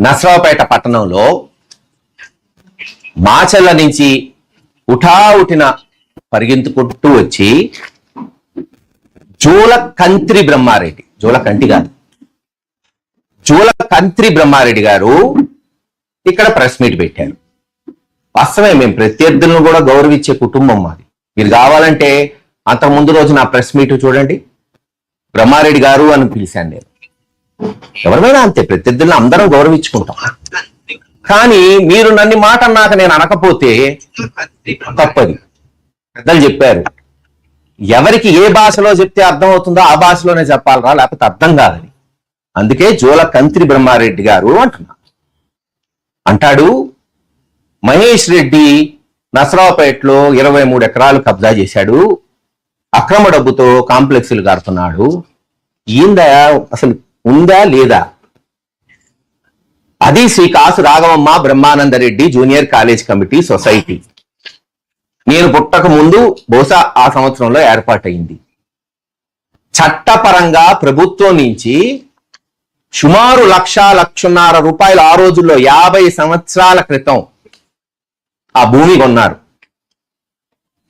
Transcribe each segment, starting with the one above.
నసరావుపేట పట్టణంలో మాచల్ల నుంచి ఉఠావుటిన పరిగెంతుకుంటూ వచ్చి జూల కంత్రి బ్రహ్మారెడ్డి జూలకంటి కాదు. జూల కంత్రి బ్రహ్మారెడ్డి గారు ఇక్కడ ప్రెస్ మీట్ పెట్టారు. వాస్తవమే మేము ప్రత్యర్థులను కూడా గౌరవించే కుటుంబం మాది. మీరు కావాలంటే అంతకు ముందు రోజు నా ప్రెస్ మీట్ చూడండి. బ్రహ్మారెడ్డి గారు అని పిలిచాను నేను. ఎవరిమైనా అంతే ప్రత్యర్థులను అందరం గౌరవించుకుంటాం. కానీ మీరు నన్ను మాట అన్నాక నేను అనకపోతే తప్పది. పెద్దలు చెప్పారు. ఎవరికి ఏ భాషలో చెప్తే అర్థం అవుతుందో ఆ భాషలోనే చెప్పాలరా లేకపోతే అర్థం కాదని. అందుకే జోల కంత్రి బ్రహ్మారెడ్డి గారు అంటున్నా. అంటాడు మహేష్ రెడ్డి నసరావుపేటలో ఇరవై మూడు ఎకరాలు కబ్జా చేశాడు. అక్రమ డబ్బుతో కాంప్లెక్స్లు కడుతున్నాడు ఈందా అసలు ఉందా లేదా? అది Shri Kasu Raghavamma Brahmanandareddy junior college committee society. నేను పుట్టక ముందు బహుశా ఆ సంవత్సరంలో ఏర్పాటైంది చట్టపరంగా ప్రభుత్వం నుంచి సుమారు లక్ష లక్షన్నర రూపాయలు ఆ రోజుల్లో యాభై సంవత్సరాల క్రితం ఆ భూమి కొన్నారు.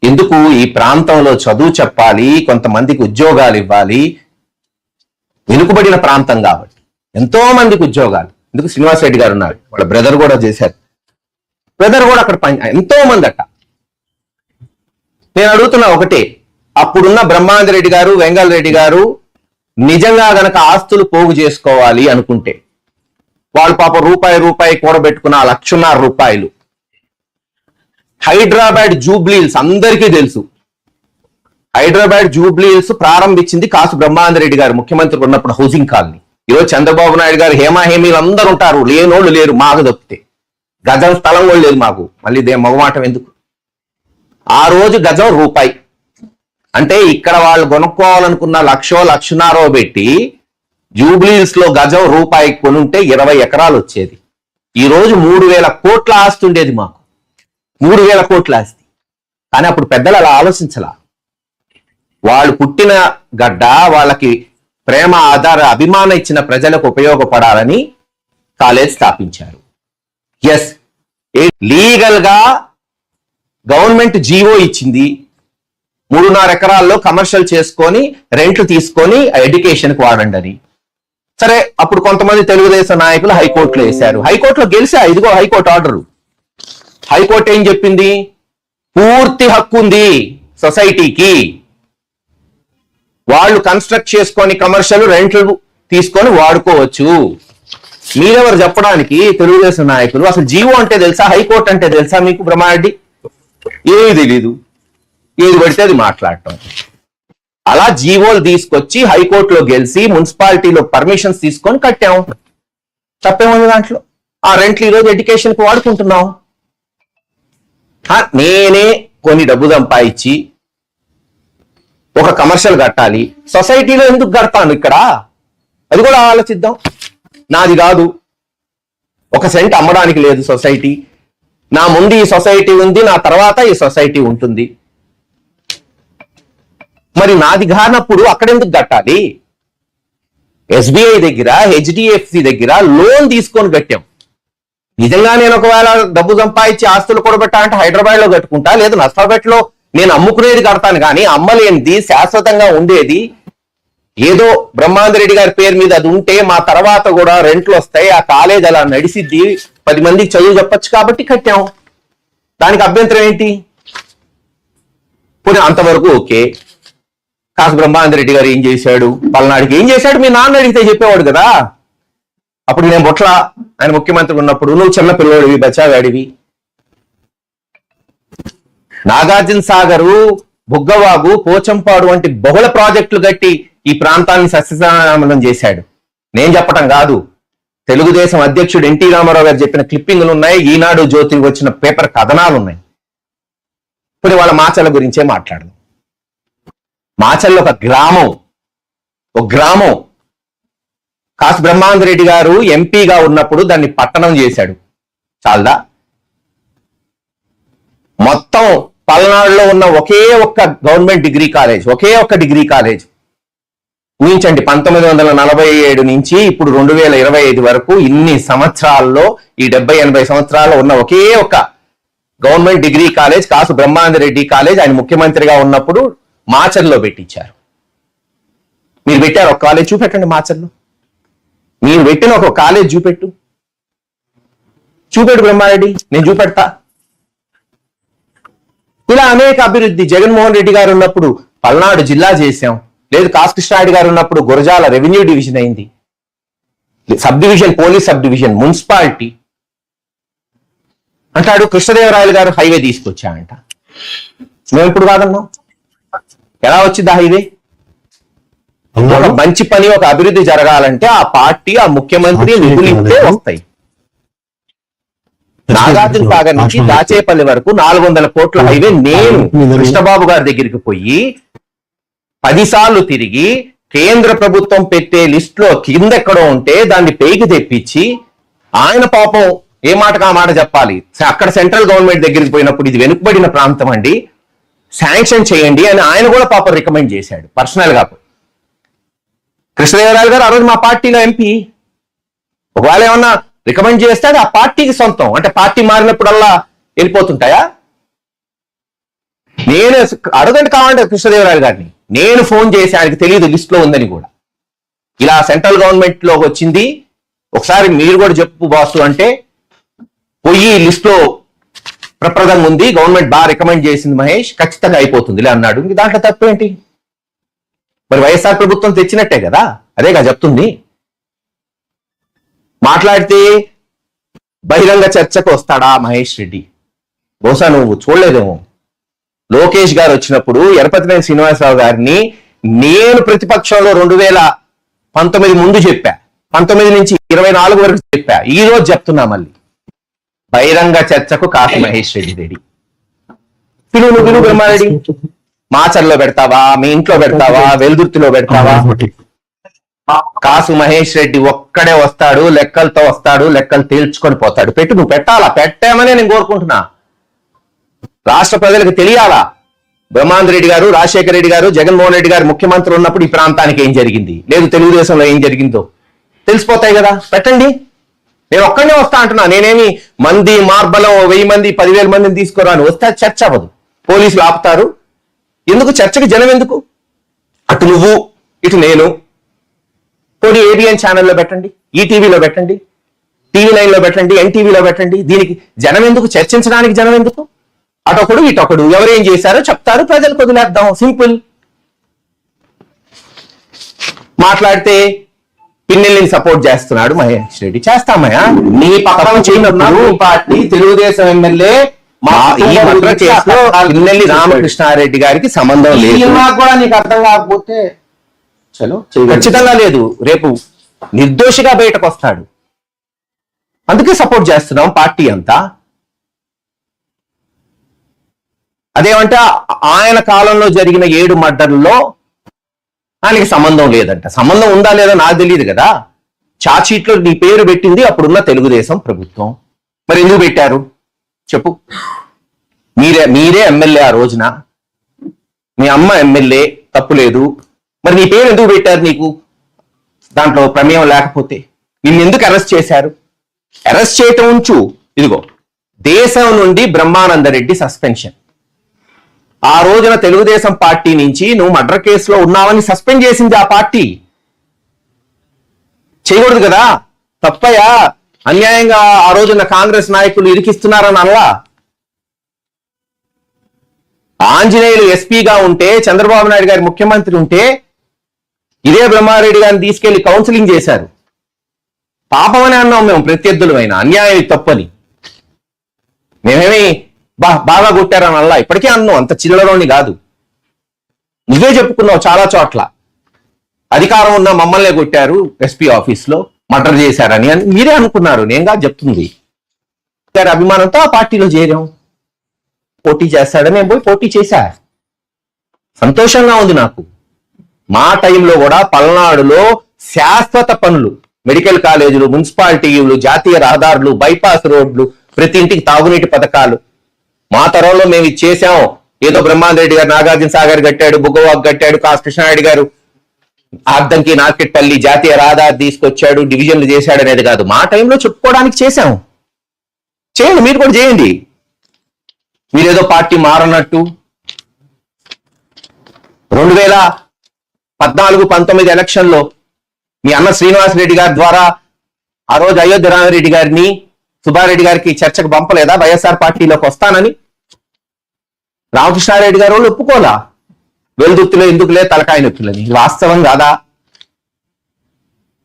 ఎందుకు? ఈ ప్రాంతంలో చదువు చెప్పాలి కొంతమందికి ఉద్యోగాలు ఇవ్వాలి వెనుకబడిన ప్రాంతం కాబట్టి. ఎంతో మందికి ఉద్యోగాలు. ఎందుకు శ్రీనివాస్ రెడ్డి గారు ఉన్నారు. వాళ్ళ బ్రదర్ కూడా చేశారు. బ్రదర్ కూడా అక్కడ పని ఎంతో మంది అట్ట నేను అడుగుతున్నా ఒకటే. అప్పుడున్న బ్రహ్మానంద రెడ్డి గారు వెంగళ రెడ్డి గారు నిజంగా గనక ఆస్తులు పోగు చేసుకోవాలి అనుకుంటే వాళ్ళు పాప రూపాయి రూపాయి కూడబెట్టుకున్న లక్షన్నర రూపాయలు. హైదరాబాద్ జూబ్లీల్స్ అందరికీ తెలుసు. హైదరాబాద్ జూబ్లీల్స్ ప్రారంభించింది కాసు బ్రహ్మాందరెడ్డి గారు ముఖ్యమంత్రి ఉన్నప్పుడు హౌసింగ్ కాలనీ. ఈరోజు చంద్రబాబు నాయుడు గారు హేమాహేమీలు అందరూ ఉంటారు లేనోళ్ళు లేరు మాకు తప్పితే గజం స్థలం కూడా లేదు మాకు. మళ్ళీ దే మగమాటం ఎందుకు? ఆ రోజు గజం రూపాయి. అంటే ఇక్కడ వాళ్ళు కొనుక్కోవాలనుకున్న లక్షో లక్షన్నరో పెట్టి జూబ్లీస్లో గజం రూపాయి కొనుంటే ఇరవై ఎకరాలు వచ్చేది. ఈ రోజు మూడు వేల కోట్ల ఆస్తి ఉండేది మాకు. మూడు వేల కోట్ల ఆస్తి. కానీ అప్పుడు పెద్దలు అలా ఆలోచించలా. వాళ్ళు పుట్టిన గడ్డ వాళ్ళకి ప్రేమ ఆధార అభిమానం ఇచ్చిన ప్రజలకు ఉపయోగపడాలని కాలేజ్ స్థాపించారు. ఎస్ లీగల్గా గవర్నమెంట్ జీవో ఇచ్చింది. మూడున్నర ఎకరాల్లో కమర్షియల్ చేసుకొని రెంట్లు తీసుకొని ఎడ్యుకేషన్కి వాడండి అని. సరే అప్పుడు కొంతమంది తెలుగుదేశం నాయకులు హైకోర్టులో వేశారు. హైకోర్టులో గెలిచా? ఇదిగో హైకోర్టు ఆర్డరు. హైకోర్టు ఏం చెప్పింది? పూర్తి హక్కు ఉంది సొసైటీకి. వాళ్ళు కన్స్ట్రక్ట్ చేసుకొని కమర్షియల్ రెంట్లు తీసుకొని వాడుకోవచ్చు. మీరెవరు చెప్పడానికి తెలుగుదేశం నాయకులు? అసలు జీవో అంటే తెలుసా? హైకోర్టు అంటే తెలుసా మీకు బ్రహ్మారెడ్డి? ఏమీ తెలీదు. ఏది పడితే అది మాట్లాడటం. అలా జీవోలు తీసుకొచ్చి హైకోర్టులో గెలిచి మున్సిపాలిటీలో పర్మిషన్స్ తీసుకొని కట్టాము తప్పేముంది దాంట్లో? ఆ రెంట్లు ఈరోజు ఎడ్యుకేషన్కి వాడుకుంటున్నాం. నేనే కొన్ని డబ్బు సంపాదించి ఒక కమర్షియల్ కట్టాలి. సొసైటీలో ఎందుకు కడతాను ఇక్కడ? అది కూడా ఆలోచిద్దాం. నాది కాదు. ఒక సెంట్ అమ్మడానికి లేదు సొసైటీ. నా ముందు ఈ సొసైటీ ఉంది నా తర్వాత ఈ సొసైటీ ఉంటుంది. మరి నాది కానప్పుడు అక్కడెందుకు కట్టాలి? ఎస్బీఐ దగ్గర హెచ్డిఎఫ్సి దగ్గర లోన్ తీసుకొని కట్టాం. నిజంగా నేను ఒకవేళ డబ్బు సంపాదించి ఆస్తులు కూడబెట్టా అంటే హైదరాబాద్లో కట్టుకుంటా లేదు నష్టపేట నేను అమ్ముకునేది కడతాను కానీ అమ్మలేనిది శాశ్వతంగా ఉండేది. ఏదో బ్రహ్మాందరెడ్డి గారి పేరు మీద అది ఉంటే మా తర్వాత కూడా రెంట్లు వస్తాయి ఆ కాలేజ్ అలా నడిసిద్ది పది మందికి చదువు చెప్పొచ్చు కాబట్టి కట్టాం. దానికి అభ్యంతరం ఏంటి? పోనీ అంతవరకు ఓకే. కాసు బ్రహ్మానందరెడ్డి గారు ఏం చేశాడు? పల్నాడికి ఏం చేశాడు? మీ నాన్న అడిగితే చెప్పేవాడు కదా. అప్పుడు నేను బొట్ల ఆయన ముఖ్యమంత్రి ఉన్నప్పుడు నువ్వు చిన్న పిల్లోడివి బచాగాడివి. నాగార్జున సాగరు బుగ్గవాగు పోచంపాడు వంటి బహుళ ప్రాజెక్టులు కట్టి ఈ ప్రాంతాన్ని సస్యశ్యామలం చేశాడు. నేను చెప్పటం కాదు. తెలుగుదేశం అధ్యక్షుడు ఎన్టీ రామారావు గారు చెప్పిన క్లిప్పింగ్లు ఉన్నాయి. ఈనాడు జ్యోతి వచ్చిన పేపర్ కథనాలు ఉన్నాయి. ఇప్పుడు వాళ్ళ మాచల గురించే మాట్లాడదు. మాచల్లో ఒక గ్రామం. ఒక గ్రామం. కాసు బ్రహ్మానంద రెడ్డి గారు ఎంపీగా ఉన్నప్పుడు దాన్ని పట్టణం చేశాడు. చాలదా? మొత్తం పల్నాడులో ఉన్న ఒకే ఒక్క గవర్నమెంట్ డిగ్రీ కాలేజ్ ఒకే ఒక్క డిగ్రీ కాలేజ్. ఊహించండి పంతొమ్మిది వందల నలభై ఏడు నుంచి ఇప్పుడు రెండు వేల ఇరవై ఐదు వరకు ఇన్ని సంవత్సరాల్లో ఈ డెబ్బై ఎనభై సంవత్సరాల్లో ఉన్న ఒకే ఒక government degree college Kasu Brahmanandareddy college ఆయన ముఖ్యమంత్రిగా ఉన్నప్పుడు మాచర్లో పెట్టించారు. మీరు పెట్టారు ఒక కాలేజ్ చూపెట్టండి మాచర్లో. మీరు పెట్టిన ఒక కాలేజ్ చూపెట్టు. చూపెట్టు బ్రహ్మారెడ్డి నేను చూపెడతా. ఇలా అనేక అభివృద్ధి జగన్మోహన్ రెడ్డి గారు ఉన్నప్పుడు పల్నాడు జిల్లా చేశాం. లేదు కాశకృష్ణారెడ్డి గారు ఉన్నప్పుడు గురజాల రెవెన్యూ డివిజన్ అయింది. Sub division police sub division municipality. అంటాడు కృష్ణదేవరాయలు గారు హైవే తీసుకొచ్చాయంట మేము ఇప్పుడు కాదన్నాం. ఎలా వచ్చింది హైవే? ఒక మంచి పని ఒక అభివృద్ధి జరగాలంటే ఆ పార్టీ ఆ ముఖ్యమంత్రి నిధులు వస్తాయి. నాగార్జున సాగర్ నుంచి దాచేపల్లి వరకు నాలుగు వందల కోట్ల హైవే నేను కృష్ణబాబు గారి దగ్గరికి పోయి పది సార్లు తిరిగి కేంద్ర ప్రభుత్వం పెట్టే లిస్ట్లో కింద ఎక్కడో ఉంటే దాన్ని పైకి తెప్పించి ఆయన పాపం ఏ మాటకు ఆ మాట చెప్పాలి? అక్కడ సెంట్రల్ గవర్నమెంట్ దగ్గరికి పోయినప్పుడు ఇది వెనుకబడిన ప్రాంతం అండి. శాంక్షన్ చేయండి అని ఆయన కూడా పాపం రికమెండ్ చేశాడు పర్సనల్గా. కృష్ణదేవరాయలు గారు ఆ రోజు మా పార్టీలో ఎంపీ. ఒకవేళ ఏమన్నా రికమెండ్ చేస్తే అది ఆ పార్టీకి సొంతం. అంటే పార్టీ మారినప్పుడల్లా వెళ్ళిపోతుంటాయా? నేను అడగండి కావాలంటే కృష్ణదేవరాయలు గారిని. నేను ఫోన్ చేసి ఆయనకి తెలియదు లిస్ట్లో ఉందని కూడా. ఇలా సెంట్రల్ గవర్నమెంట్లో వచ్చింది. ఒకసారి మీరు కూడా చెప్పు బాసు అంటే పోయి లిస్ట్లో ప్రప్రదంగా ఉంది. గవర్నమెంట్ బాగా రికమెండ్ చేసింది మహేష్. ఖచ్చితంగా అయిపోతుంది ఇలా అన్నాడు. దాంట్లో తప్పేంటి? మరి వైఎస్ఆర్ ప్రభుత్వం తెచ్చినట్టే కదా? అదేగా చెప్తుంది. మాట్లాడితే బహిరంగ చర్చకు వస్తాడా మహేష్ రెడ్డి? బహుశా నువ్వు చూడలేదేమో. లోకేష్ గారు వచ్చినప్పుడు ఎరపతినేని శ్రీనివాసరావు గారిని నేను ప్రతిపక్షంలో రెండు వేల పంతొమ్మిది ముందు చెప్పా. పంతొమ్మిది నుంచి ఇరవై నాలుగు వరకు చెప్పా. ఈ రోజు చెప్తున్నా మళ్ళీ. బహిరంగ చర్చకు కాసు మహేష్ రెడ్డి రెడ్డి పిలువు నువ్వు పిలువు బ్రహ్మారెడ్డి. మాచర్లో పెడతావా? మీ ఇంట్లో పెడతావా? వెల్దుర్తిలో పెడతావా? కాసు మహేష్ రెడ్డి ఒక్కడే వస్తాడు లెక్కలతో వస్తాడు లెక్కలు తేల్చుకొని పోతాడు. పెట్టు నువ్వు పెట్టాలా? పెట్టామనే నేను కోరుకుంటున్నా. రాష్ట్ర ప్రజలకు తెలియాలా? బ్రహ్మాంద్ రెడ్డి గారు రాజశేఖర రెడ్డి గారు జగన్మోహన్ రెడ్డి గారు ముఖ్యమంత్రి ఉన్నప్పుడు ఈ ప్రాంతానికి ఏం జరిగింది? లేదు తెలుగుదేశంలో ఏం జరిగిందో? తెలిసిపోతాయి కదా? పెట్టండి. నేను ఒక్కడే వస్తా అంటున్నా. నేనేమి మంది మార్బలం వెయ్యి మంది పదివేల మందిని తీసుకురాను. వస్తే చర్చ అవ్వదు. పోలీసులు ఆపుతారు. ఎందుకు? చర్చకి జనం ఎందుకు? అటు నువ్వు ఇటు నేను. పోనీ ఏబిఎన్ ఛానల్లో పెట్టండి ఈటీవీలో పెట్టండి టీవీ నైన్లో పెట్టండి ఎన్టీవీలో పెట్టండి. దీనికి జనం ఎందుకు చర్చించడానికి జనం ఎందుకు? అటొకడు ఇటొకడు. ఎవరేం చేశారో చెప్తారు ప్రజలకు వదిలేద్దాం. సింపుల్ మాట్లాడితే పిన్నెల్ని సపోర్ట్ చేస్తున్నాడు మహేష్ రెడ్డి. చేస్తామయ్యా? నీ పక్కన చేయనప్పుడు పార్టీ తెలుగుదేశం ఎమ్మెల్యే మా ఈ మద్ర కేసులో పిన్నెల్లి రామకృష్ణారెడ్డి గారికి సంబంధం లేదు. సినిమా కూడా నీకు అర్థం కాకపోతే. ఖచ్చితంగా లేదు. రేపు నిర్దోషిగా బయటకు వస్తాడు అందుకే సపోర్ట్ చేస్తున్నాం పార్టీ అంతా. అదేమంటే ఆయన కాలంలో జరిగిన ఏడు మర్డర్లలో ఆయనకి సంబంధం లేదంట. సంబంధం ఉందా లేదా నాకు తెలియదు కదా. చాచీట్లో నీ పేరు పెట్టింది అప్పుడున్న తెలుగుదేశం ప్రభుత్వం. మరి ఎందుకు పెట్టారు? చెప్పు. మీరే మీరే ఎమ్మెల్యే ఆ రోజున. మీ అమ్మ ఎమ్మెల్యే తప్పు లేదు. మరి నీ పేరు ఎందుకు పెట్టారు నీకు? దాంట్లో ప్రమేయం లేకపోతే నిన్ను ఎందుకు అరెస్ట్ చేశారు? అరెస్ట్ చేయటం ఉంచు. ఇదిగో దేశం నుండి బ్రహ్మానందరెడ్డి సస్పెన్షన్ ఆ రోజున తెలుగుదేశం పార్టీ నుంచి నువ్వు మర్డర్ కేసులో ఉన్నావని సస్పెండ్ చేసింది ఆ పార్టీ. చేయకూడదు కదా? తప్పయా? అన్యాయంగా ఆ రోజున కాంగ్రెస్ నాయకులు ఇరికిస్తున్నారని అనలా? ఆంజనేయులు ఎస్పీగా ఉంటే చంద్రబాబు నాయుడు గారి ముఖ్యమంత్రి ఉంటే ఇదే బ్రహ్మారెడ్డి గారిని తీసుకెళ్ళి కౌన్సిలింగ్ చేశారు. పాపమని అన్నాం మేము ప్రత్యర్థులమైన. అన్యాయం తప్పని. మేమేమి బా బాగా కొట్టారని అల్లా ఇప్పటికే అన్నాం అంత చిల్లరోని కాదు. నువ్వే చెప్పుకున్నావు చాలా చోట్ల. అధికారం ఉన్న మమ్మల్నే కొట్టారు ఎస్పీ ఆఫీస్లో మర్డర్ చేశారని. అని మీరే అనుకున్నారు నేనుగా చెప్తుంది. గారి అభిమానంతో ఆ పార్టీలో చేరాం. పోటీ చేస్తాడని నేను పోయి పోటీ చేశా. సంతోషంగా ఉంది నాకు. మా టైంలో కూడా పల్నాడులో శాశ్వత పనులు మెడికల్ కాలేజీలు మున్సిపాలిటీలు జాతీయ రహదారులు బైపాస్ రోడ్లు ప్రతి ఇంటికి తాగునీటి పథకాలు. మా తరంలో మేము ఇది చేశాం. ఏదో బ్రహ్మాండ రెడ్డి గారు నాగార్జున సాగర్ కట్టాడు బుగ్గవాక్ కట్టాడు కాస్ కృష్ణారెడ్డి గారు అద్దంకి నాకెట్పల్లి జాతీయ రహదారి తీసుకొచ్చాడు డివిజన్లు చేశాడు అనేది కాదు. మా టైంలో చెప్పుకోవడానికి చేశాం. చేయండి మీరు కూడా చేయండి. మీరేదో పార్టీ మారన్నట్టు రెండు వేల పద్నాలుగు పంతొమ్మిది ఎలక్షన్లో మీ అన్న శ్రీనివాస్ రెడ్డి గారి ద్వారా ఆ రోజు అయోధ్య రామరెడ్డి గారిని సుబ్బారెడ్డి గారికి చర్చకు పంపలేదా? వైఎస్ఆర్ పార్టీలోకి వస్తానని. రామకృష్ణారెడ్డి గారు వాళ్ళు ఒప్పుకోలా? వెలుదుత్తులో ఎందుకులే తలకాయ నొప్పులని వాస్తవం కాదా?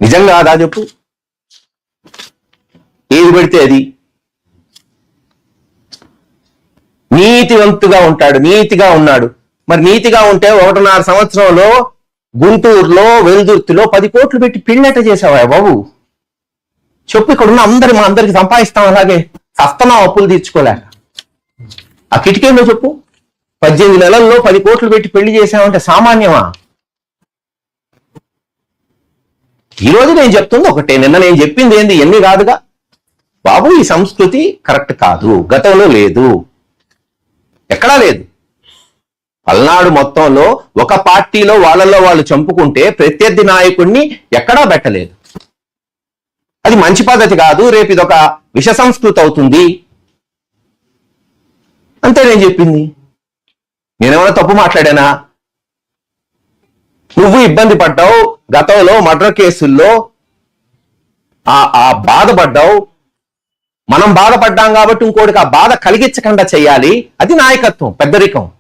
నిజం కాదా చెప్పు. ఏది పెడితే అది? నీతివంతుగా ఉంటాడు నీతిగా ఉన్నాడు. మరి నీతిగా ఉంటే ఒకటిన్నర సంవత్సరంలో గుంటూరులో వెలుదుర్తిలో పది కోట్లు పెట్టి పెళ్ళట చేసావా బాబు. చెప్పు ఇక్కడ ఉన్న అందరి మా అందరికి సంపాదిస్తాం అలాగే. సస్తనం అప్పులు తీర్చుకోలేక. ఆ కిటికీలో చెప్పు. పద్దెనిమిది నెలల్లో పది కోట్లు పెట్టి పెళ్ళి చేసామంటే సామాన్యమా? ఈ నేను చెప్తుంది ఒకటే. నిన్న నేను చెప్పింది ఏంది? ఎన్ని కాదుగా. బాబు ఈ సంస్కృతి కరెక్ట్ కాదు. గతంలో లేదు. ఎక్కడా లేదు. పల్నాడు మొత్తంలో ఒక పార్టీలో వాళ్ళల్లో వాళ్ళు చంపుకుంటే ప్రత్యర్థి నాయకుడిని ఎక్కడా పెట్టలేదు. అది మంచి పద్ధతి కాదు రేపు ఇదొక విష సంస్కృతి అవుతుంది. అంతే నేను చెప్పింది. నేనేమైనా తప్పు మాట్లాడానా? నువ్వు ఇబ్బంది పడ్డావు గతంలో మర్డర్ కేసుల్లో ఆ ఆ బాధపడ్డావు మనం బాధపడ్డాం కాబట్టి ఇంకోటికి ఆ బాధ కలిగించకుండా చేయాలి. అది నాయకత్వం పెద్దరికం.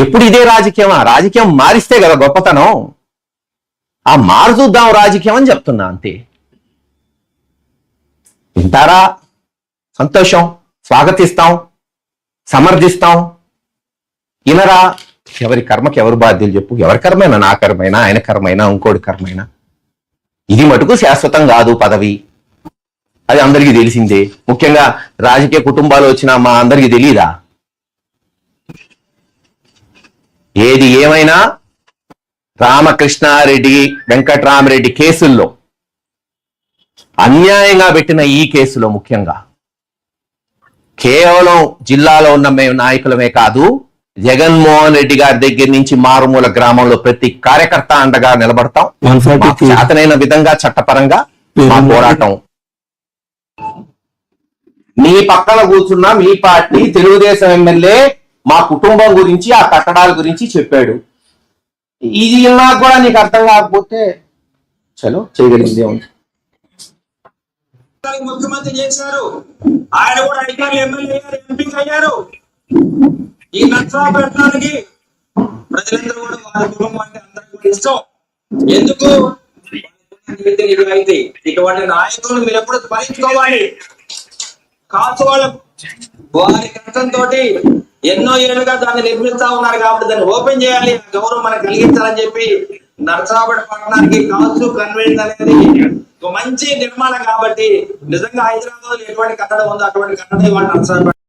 ఎప్పుడు ఇదే రాజకీయమా? రాజకీయం మారిస్తే కదా గొప్పతనం. ఆ మారుతుద్దాం రాజకీయం అని చెప్తున్నా అంతే. వింటారా? సంతోషం. స్వాగతిస్తాం. సమర్థిస్తాం. ఇనరా ఎవరి కర్మకి ఎవరు బాధ్యులు చెప్పు. ఎవరి కర్మైనా? నా కర్మైనా? ఆయన కర్మైనా? ఇంకోటి కర్మైనా? ఇది మటుకు శాశ్వతం కాదు పదవి. అది అందరికీ తెలిసిందే. ముఖ్యంగా రాజకీయ కుటుంబాలు వచ్చిన మా అందరికీ తెలియదా ఏది ఏమైనా రామకృష్ణారెడ్డి వెంకట్రామరెడ్డి కేసుల్లో అన్యాయంగా పెట్టిన ఈ కేసులో ముఖ్యంగా కేవలం జిల్లాలో ఉన్న మేము నాయకులమే కాదు జగన్మోహన్ రెడ్డి గారి దగ్గర నుంచి మారుమూల గ్రామంలో ప్రతి కార్యకర్త అండగా నిలబడతాం. చేతనైన విధంగా చట్టపరంగా మా పోరాటం. మీ పక్కన కూర్చున్న మీ పార్టీ తెలుగుదేశం ఎమ్మెల్యే మా కుటుంబం గురించి ఆ కట్టడాల గురించి చెప్పాడు. ఇది నాకు కూడా నీకు అర్థం కాకపోతే చలో చేయగలిగిందే ఉంది ముఖ్యమంత్రి చేశారు. ఆయన కూడా అధికారులు ఎమ్మెల్యే అయ్యారు ఎంపీ అయ్యారు. ఈ నచ్చా పెట్టడానికి ప్రజలందరూ కూడా వారి కుటుంబం అంటే అందరూ కూడా ఇష్టం. ఎందుకు? అయితే ఇటువంటి నాయకులను మీరు ఎప్పుడు స్మరించుకోవాలి? కాసు వాళ్ళ వారి కష్టంతో ఎన్నో ఏళ్ళుగా దాన్ని నిర్మిస్తా ఉన్నారు కాబట్టి దాన్ని ఓపెన్ చేయాలి గౌరవం మనకు కలిగించాలని చెప్పి నరసరాపేట పట్టణానికి కాసు కన్వెంట్ అనేది ఒక మంచి నిర్మాణం కాబట్టి నిజంగా హైదరాబాద్లో ఎటువంటి కట్టడం ఉందో అటువంటి కట్టడం ఇవాళ నరసరాపేట